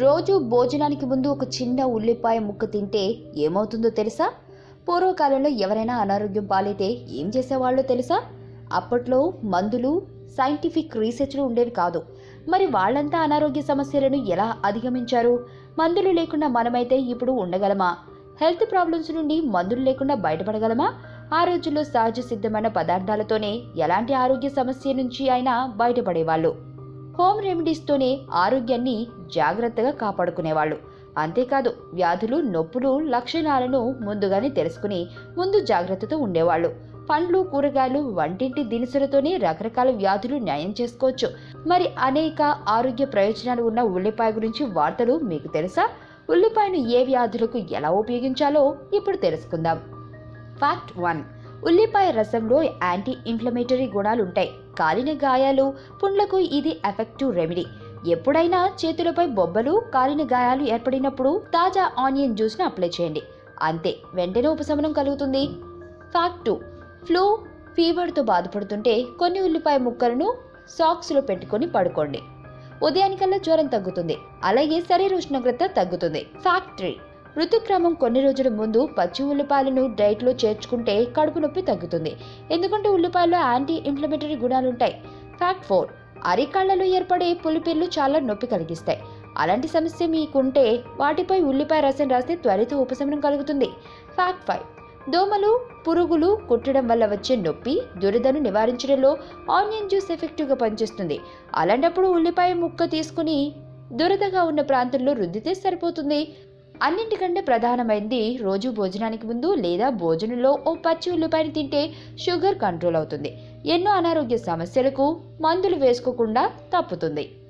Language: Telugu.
రోజు భోజనానికి ముందు ఒక చిన్న ఉల్లిపాయ ముక్క తింటే ఏమవుతుందో తెలుసా? పూర్వకాలంలో ఎవరైనా అనారోగ్యం పాలైతే ఏం చేసేవాళ్ళో తెలుసా? అప్పట్లో మందులు సైంటిఫిక్ రీసెర్చ్లు ఉండేవి కాదు. మరి వాళ్ళంతా అనారోగ్య సమస్యలను ఎలా అధిగమించారు? మందులు లేకుండా మనమైతే ఇప్పుడు ఉండగలమా? హెల్త్ ప్రాబ్లమ్స్ నుండి మందులు లేకుండా బయటపడగలమా? ఆ రోజుల్లో సహజ సిద్ధమైన పదార్థాలతోనే ఎలాంటి ఆరోగ్య సమస్య నుంచి అయినా బయటపడేవాళ్ళు. హోమ్ రెమెడీస్తోనే ఆరోగ్యాన్ని జాగ్రత్తగా కాపాడుకునేవాళ్ళు. అంతేకాదు వ్యాధులు నొప్పులు లక్షణాలను ముందుగానే తెలుసుకుని ముందు జాగ్రత్తతో ఉండేవాళ్ళు. పండ్లు కూరగాయలు వంటింటి దినుసులతోనే రకరకాల వ్యాధులు న్యాయం చేసుకోవచ్చు. మరి అనేక ఆరోగ్య ప్రయోజనాలు ఉన్న ఉల్లిపాయ గురించి వార్తలు మీకు తెలుసా? ఉల్లిపాయను ఏ వ్యాధులకు ఎలా ఉపయోగించాలో ఇప్పుడు తెలుసుకుందాం. Fact one. ఉల్లిపాయ రసంలో యాంటీ ఇన్ఫ్లమేటరీ గుణాలు ఉంటాయి కాలిన గాయాలు పుండ్లకు ఇది ఎఫెక్టివ్ రెమెడీ ఎప్పుడైనా చేతులపై బొబ్బలు కాలిన గాయాలు ఏర్పడినప్పుడు తాజా ఆనియన్ జ్యూస్ను అప్లై చేయండి. అంతే వెంటనే ఉపశమనం కలుగుతుంది. ఫ్యాక్ట్ టూ ఫ్లూ ఫీవర్తో బాధపడుతుంటే కొన్ని ఉల్లిపాయ ముక్కలను సాక్స్లో పెట్టుకొని పడుకోండి. ఉదయానికల్లా జ్వరం తగ్గుతుంది. అలాగే శరీర ఉష్ణోగ్రత తగ్గుతుంది. ఫ్యాక్ట్ త్రీ ఋతుక్రమం కొన్ని రోజుల ముందు పచ్చి ఉల్లిపాయలను డైట్లో చేర్చుకుంటే కడుపు నొప్పి తగ్గుతుంది. ఎందుకంటే ఉల్లిపాయలో యాంటీ ఇన్ఫ్లమేటరీ గుణాలు ఉంటాయి. ఫ్యాక్ట్ ఫోర్ అరికాళ్ళలో ఏర్పడే పులిపిర్లు చాలా నొప్పి కలిగిస్తాయి. అలాంటి సమస్య మీకుంటే వాటిపై ఉల్లిపాయ రసం రాస్తే త్వరిత ఉపశమనం కలుగుతుంది. ఫ్యాక్ట్ ఫైవ్ దోమలు పురుగులు కుట్టడం వల్ల వచ్చే నొప్పి దురదను నివారించడంలో ఆనియన్ జ్యూస్ ఎఫెక్టివ్గా పనిచేస్తుంది. అలాంటప్పుడు ఉల్లిపాయ ముక్క తీసుకుని దురదగా ఉన్న ప్రాంతంలో రుద్దితే సరిపోతుంది. అన్నింటికంటే ప్రధానమైంది రోజు భోజనానికి ముందు లేదా భోజనంలో ఓ పచ్చి ఉల్లిపాయని తింటే షుగర్ కంట్రోల్ అవుతుంది. ఎన్నో అనారోగ్య సమస్యలకు మందులు వేసుకోకుండా తప్పుతుంది.